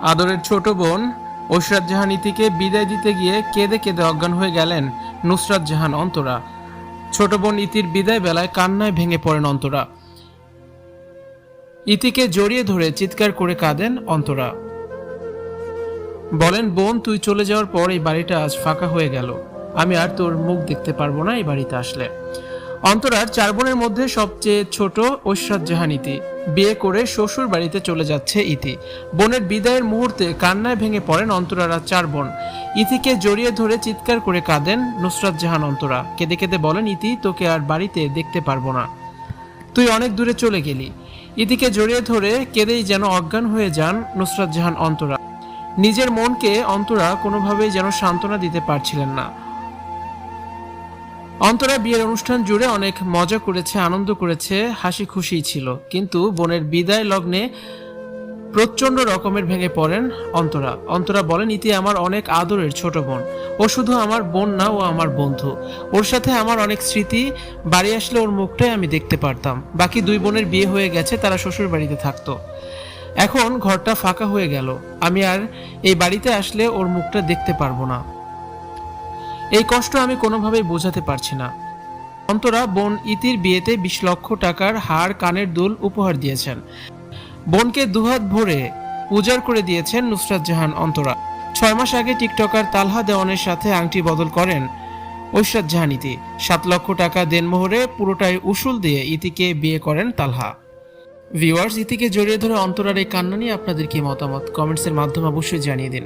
আদরের ছোট বোন ঐশরাত জাহান ইতিকে বিদায় দিতে গিয়ে কেঁদে কেঁদে অজ্ঞান হয়ে গেলেন নুসরাত জাহান অন্তরা। ছোট বোন ইতির বিদায় বেলায় কান্নায় ভেঙে পড়েন অন্তরা। ইতিকে জড়িয়ে ধরে চিৎকার করে কাঁদেন অন্তরা। বলেন, বোন, তুই চলে যাওয়ার পর এই বাড়িটা আজ ফাঁকা হয়ে গেল। আমি আর তোর মুখ দেখতে পারব না এই বাড়িতে আসলে। অন্তরার চার বোনের মধ্যে সবচেয়ে ছোট ঐশ্বর জাহান ইতি বিয়ে করে শ্বশুর বাড়িতে চলে যাচ্ছে ইতি। বোনের বিদায়ের মুহূর্তে কান্নায় ভেঙে পড়েন অন্তরারা চার বোন। ইতিকে জড়িয়ে ধরে চিৎকার করে কাঁদেন নুসরাত জাহান অন্তরা। কেঁদে কেঁদে বলেন, ইতি, তোকে আর বাড়িতে দেখতে পারব না। তুই অনেক দূরে চলে গেলি। ইতিকে জড়িয়ে ধরে কেঁদেই যেন অজ্ঞান হয়ে যান নুসরাত জাহান অন্তরা। নিজের মনকে অন্তরা কোনোভাবেই যেন সান্ত্বনা দিতে পারছিলেন না। অন্তরা বিয়ের অনুষ্ঠান জুড়ে অনেক মজা করেছে, আনন্দ করেছে, হাসি খুশি ছিল। কিন্তু বোনের বিদায় লগ্নে প্রচণ্ড রকমের ভেঙে পড়েন অন্তরা। অন্তরা বলেন, ইতি আমার অনেক আদরের ছোট বোন। ও শুধু আমার বোন না, ও আমার বন্ধু। ওর সাথে আমার অনেক স্মৃতি। বাড়ি আসলে ওর মুখটাই আমি দেখতে পারতাম। বাকি দুই বোনের বিয়ে হয়ে গেছে, তারা শ্বশুর বাড়িতে থাকতো। এখন ঘরটা ফাঁকা হয়ে গেল। আমি আর এই বাড়িতে আসলে ওর মুখটা দেখতে পারব না। এই কষ্ট আমি কোনোভাবেই বোঝাতে পারছি না। অন্তরা বোন ইতির বিয়েতে বিশ লক্ষ টাকার হার কানের দুল উপহার দিয়েছেন। বোনকে দুহাত ভরে উজাড় করে দিয়েছেন নুসরাত জাহান অন্তরা। ছয় মাস আগে টিকটকার তালহা দেওয়ানের সাথে আংটি বদল করেন ঐশরাত জাহান ইতি। সাত লক্ষ টাকা দেনমোহরে পুরোটাই উসুল দিয়ে ইতিকে বিয়ে করেন তালহা। ভিউয়ার্স, ইতিকে জড়িয়ে ধরে অন্তরার এই কান্না নিয়ে আপনাদের কি মতামত? কমেন্টসের মাধ্যমে অবশ্যই জানিয়ে দিন।